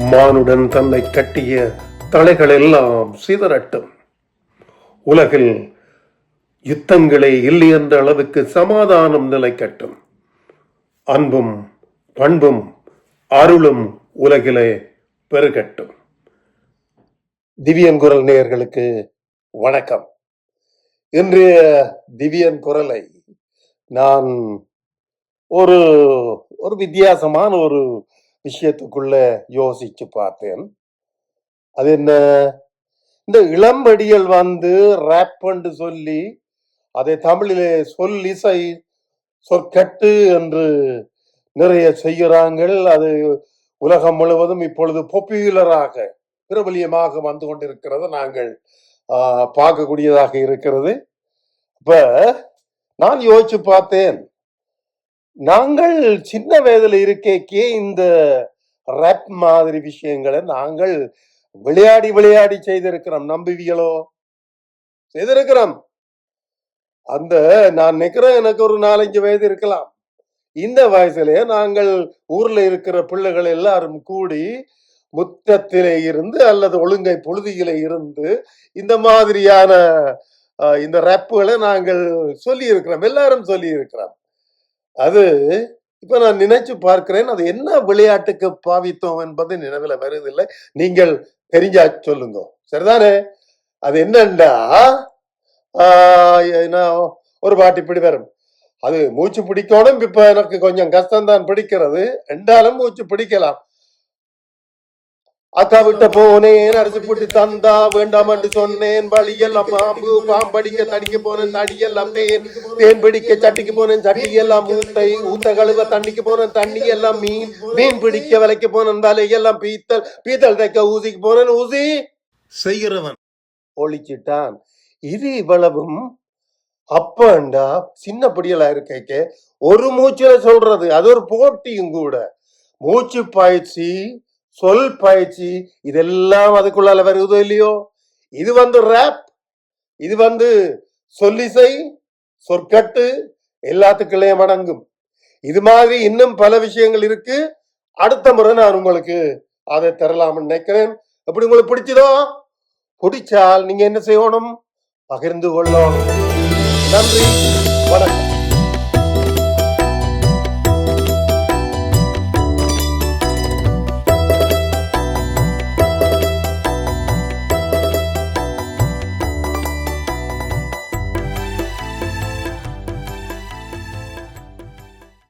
மானுடன் தன்னை கட்டிய தலைகளெல்லாம் சிதறட்டும். உலகில் யுத்தங்களே இல்லை என்ற அளவுக்கு சமாதானம் நிலைக்கட்டும். அன்பும் பண்பும் அருளும் உலகிலே பெருகட்டும். திவ்யன் குரல் நேயர்களுக்கு வணக்கம். இன்றைய திவ்யன் குரலை நான் ஒரு ஒரு வித்தியாசமான ஒரு விஷயத்துக்குள்ள யோசிச்சு பார்த்தேன். அது என்ன? இந்த இளம்படிகள் வந்து ரேப் சொல்லி அதை தமிழிலே சொல் இசை சொற்கட்டு என்று நிறைய செய்கிறாங்கள் அது உலகம் முழுவதும் இப்பொழுது பொப்புலராக பிரபலியமாக வந்து கொண்டிருக்கிறது. நாங்கள் பார்க்கக்கூடியதாக இருக்கிறது. இப்ப நான் யோசிச்சு பார்த்தேன். நாங்கள் சின்ன வயதுல இருக்கேக்கே இந்த ரேப் மாதிரி விஷயங்களை நாங்கள் விளையாடி விளையாடி செய்திருக்கிறோம் நம்புவீங்களோ செய்திருக்கிறோம். அந்த நான் நினைக்கிறேன் எனக்கு ஒரு நாலஞ்சு வயது இருக்கலாம். இந்த வயசுலயே நாங்கள் ஊர்ல இருக்கிற பிள்ளைகள் எல்லாரும் கூடி முத்தத்திலே இருந்து அல்லது ஒழுங்கை பொழுதியிலே இருந்து இந்த மாதிரியான இந்த ரேப்புகளை நாங்கள் சொல்லி இருக்கிறோம் எல்லாரும் சொல்லி இருக்கிறோம் அது இப்ப நான் நினைச்சு பார்க்கிறேன் அது என்ன விளையாட்டுக்கு பாவித்தோம் என்பது நினைவுல வருவதில்லை. நீங்கள் தெரிஞ்சா சொல்லுங்க. சரிதானே? அது என்னண்டா? ஒரு பாட்டு இப்படி வரும். அது மூச்சு பிடிக்கணும் இப்ப எனக்கு கொஞ்சம் கஷ்டம்தான் பிடிக்கிறது. ரெண்டாலும் மூச்சு பிடிக்கலாம். அக்கா விட்ட போனேன் அரிசி புட்டி தந்தா வேண்டாம் என்று சொன்னேன். வழியெல்லாம் பாம்பு பாம்படிக்க தடிக்க போனேன் தடியெல்லாம் தேன். தேன் பிடிக்க சட்டிக்கு போனேன் சட்டி எல்லாம் ஊத்தை கழுவ தண்ணிக்கு போனேன் தண்ணி எல்லாம் மீன். மீன் பிடிக்க விலைக்கு போனேன் வலையெல்லாம் பீத்தல். பீத்தல் தைக்க ஊசிக்கு போனேன் ஊசி. செய்கிறவன். ஒழிச்சிட்டான். இது இவ்வளவும் அப்பண்டா சின்ன படியலா இருக்கைக்க. ஒரு மூச்சுல சொல்றது அது ஒரு போட்டியும் கூட. மூச்சு பயிற்சி சொல் பயிற்சி இதெல்லாம் அதுக்குள்ளால வருதோ இல்லையோ? இது வந்து ரேப் இது வந்து சொல்லிசை சொற்கட்டு எல்லாத்துக்குள்ளேயும் அடங்கும் இது மாதிரி இன்னும் பல விஷயங்கள் இருக்கு. அடுத்த முறை நான் உங்களுக்கு அதை தரலாம்னு நினைக்கிறேன். எப்படி உங்களுக்கு பிடிச்சதோ? பிடிச்சால் நீங்க என்ன செய்யணும்? பகிர்ந்து கொள்ளணும். நன்றி. வணக்கம்.